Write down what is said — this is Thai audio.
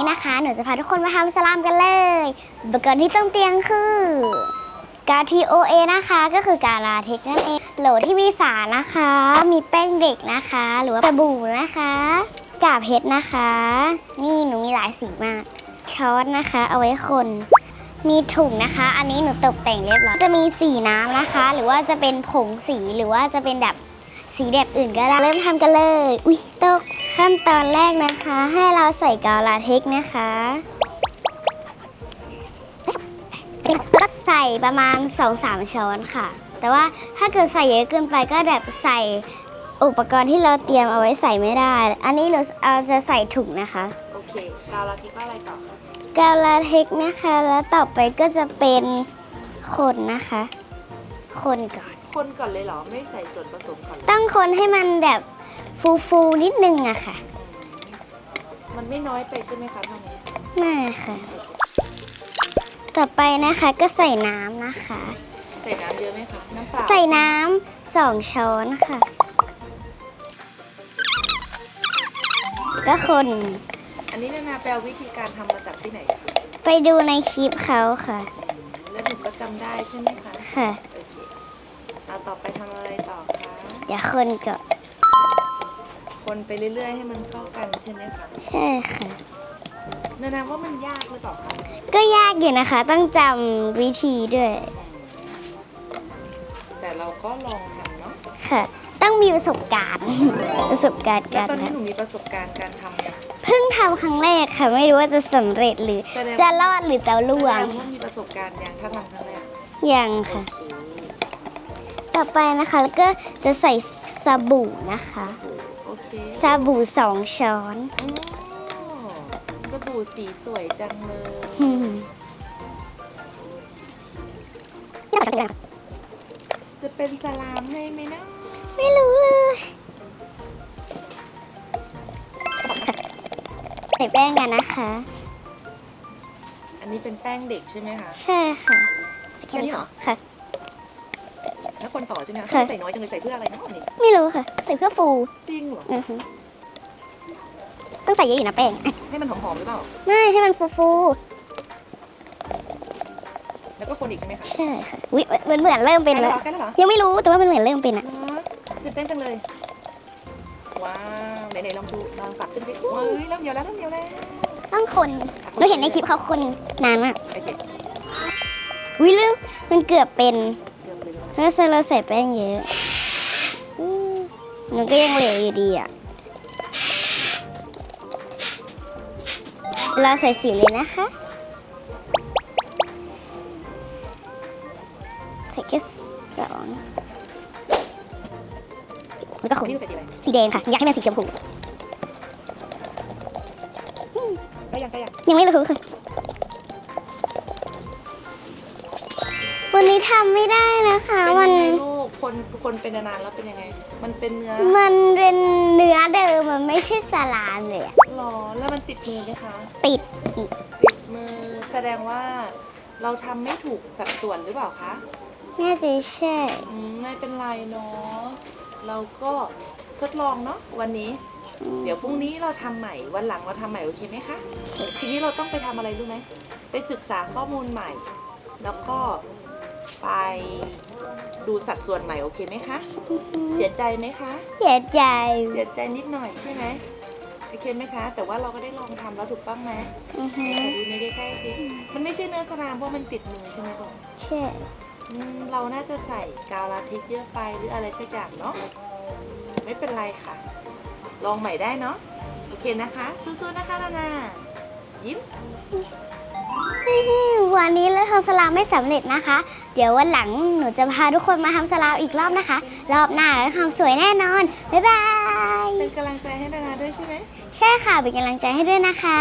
นี้นะคะ หนูจะพาทุกคนมาทำสลามกันเลยอุปกรณ์ที่ต้องเตรียมคือ กา TOA นะคะ ก็คือกาลาเทคนั่นเอง โหลที่มีฝานะคะ มีแป้งเด็กนะคะ หรือว่าสบู่นะคะ กาบเพชรนะคะ นี่หนูมีหลายสีมาก ช้อนนะคะ เอาไว้คน มีถุงนะคะ อันนี้หนูตกแต่งเรียบร้อย จะมีสีน้ำนะคะ หรือว่าจะเป็นผงสี หรือว่าจะเป็นแบบสีแบบอื่นก็ได้ เริ่มทำกันเลย อุ้ยตก ขั้นตอนแรกนะคะ ให้เราใส่กาวลาเทคนะคะก็ใส่ประมาณ 2-3 ช้อนค่ะ แต่ว่าถ้าเกิดใส่เยอะเกินไปก็แบบใส่อุปกรณ์ที่เราเตรียมเอาไว้ใส่ไม่ได้ อันนี้เราเอาจะใส่ถุงนะคะ โอเค กาวลาทิกว่าอะไรต่อคะกาวลาเทคนะคะ แล้วต่อไปก็จะเป็นคนนะคะ คนก่อน คนก่อนเลยเหรอ ไม่ใส่ส่วนผสมก่อนเหรอตั้งคนให้มันแบบ ฟูๆนิดนึงอะค่ะ มันไม่น้อยไปใช่ไหมคะทางนี้มาค่ะ ต่อไปนะคะก็ใส่น้ำนะคะ ใส่น้ำเยอะไหมคะ น้ำเปล่าใส่น้ำสองช้อนค่ะ ก็คน อันนี้นานาแปลวิธีการทำมาจากที่ไหนคะไปดูในคลิปเขาค่ะ แล้วหนูก็จำได้ใช่ไหมคะค่ะ โอเคเอาต่อไปทำอะไรต่อคะ เดี๋ยวคนก่อน คนไปเรื่อยๆ ให้มันเข้ากันใช่ไหมคะใช่ค่ะ นานาว่ามันยากหรือเปล่าคะก็ยากอยู่นะคะ ต้องจำวิธีด้วย แต่เราก็ลองทำเนาะค่ะ ต้องมีประสบการณ์ ประสบการณ์แล้วการตอนนี้ทหนูมีประสบการณ์การทำเนี่ยำเพิ่งทำครั้งแรกค่ะ ไม่รู้ว่าจะสำเร็จหรือแสดงจะรอดหรือจะล่วงแสดว่ามีประสบการณ์ยังถ้าทำครั้งแรกยังค่ะโอเคต่อไปนะคะแล้วก็จะใส่สบู่นะคะโอเค สบู่สองช้อนอ๋อสบู่สีสวยจังเลยอืมจะเป็นสลามให้ไหมนะไม่รู้เลยใส่แป้งกันนะคะ อันนี้เป็นแป้งเด็กใช่ไหมคะ ใช่ค่ะแค่นี้เหรอ ค่ะ แล้วคนต่อใช่ไหมคะค่ะ ใส่น้อยจังเลยใส่เพื่ออะไรเนาะนี่ ไม่รู้ค่ะใส่เพื่อฟูจริงเหรอ อือฮึต้องใส่เยอะอยู่นะแป้ง ให้มันหอมๆหรือเปล่า ไม่ให้มันฟูฟูแล้วก็คนอีกใช่ไหมคะๆใช่ค่ะอุ๊ยเหมือนเหมือนเริ่มเป็นใกล้แล้แล้ววเหรอใกล้แล้วเหรอยังไม่รู้แต่ว่ามันเหมือนเริ่มเป็นอะเนอะตื่นเต้นจังเลย ว้าว ไหนๆลองชูลองปักขึ้นสิว้ายเริ่มเดียวแล้วเริ่มเดียวแล้วต้องคนหนูเห็นในคลิปเขาคนนานมากโอเคอุ้ยเริ่มมันเกือบเป็นเกือบเลยเนอะถ้าเราใส่แป้งเยอะอืม มันก็ยังเหลวอยู่ดีอะเราใส่สีเลยนะคะ ใส่แค่สองแล้วก็ขนนี่ใส่สีอะไรสีแดงค่ะ อยากให้มันสีชมพูใกล้ยังใกล้ยังยังไม่รู้ค่ะ วันนี้ทำไม่ได้นะคะเป็นมันยังไงลูก คนคนเป็นนานๆแล้วเป็นยังไง มันเป็นเนื้อมันเป็นเนื้อเดิมมันไม่ใช่สลามเลยอะหรอแล้วมันติดมือไหมคะติดอีกติดมือแสดงว่าเราทำไม่ถูกสัดส่วนหรือเปล่าคะน่าจะใช่ อืมไม่เป็นไรเนาะเราก็ทดลองเนาะวันนี้ เดี๋ยวพรุ่งนี้เราทำใหม่วันหลังเราทำใหม่โอเคไหมคะทีนี้เราต้องไปทำอะไรรู้ไหมไปศึกษาข้อมูลใหม่ แล้วก็ไป ดูสัดส่วนใหม่โอเคไหมคะ เสียใจไหมคะ เสียใจ เสียใจนิดหน่อยใช่ไหมโอเคไหมคะ แต่ว่าเราก็ได้ลองทำแล้วถูกต้องไหมอือฮึขอดูในใกล้ๆสิมันไม่ใช่เนื้อสลามเพราะมันติดมือใช่ไหมลูกใช่อืมเราน่าจะใส่กาวลาเทคเยอะไปหรืออะไรสักอย่างเนาะไม่เป็นไรค่ะ ลองใหม่ได้เนาะโอเคนะคะ สู้ๆนะคะนานายิ้ม วันนี้เราทำสลามไม่สำเร็จนะคะ เดี๋ยววันหลังหนูจะพาทุกคนมาทำสลามอีกรอบนะคะ รอบหน้าเราทำสวยแน่นอน บ๊ายบาย เป็นกำลังใจให้นานาด้วยใช่ไหม ใช่ค่ะ เป็นกำลังใจให้ด้วยนะคะ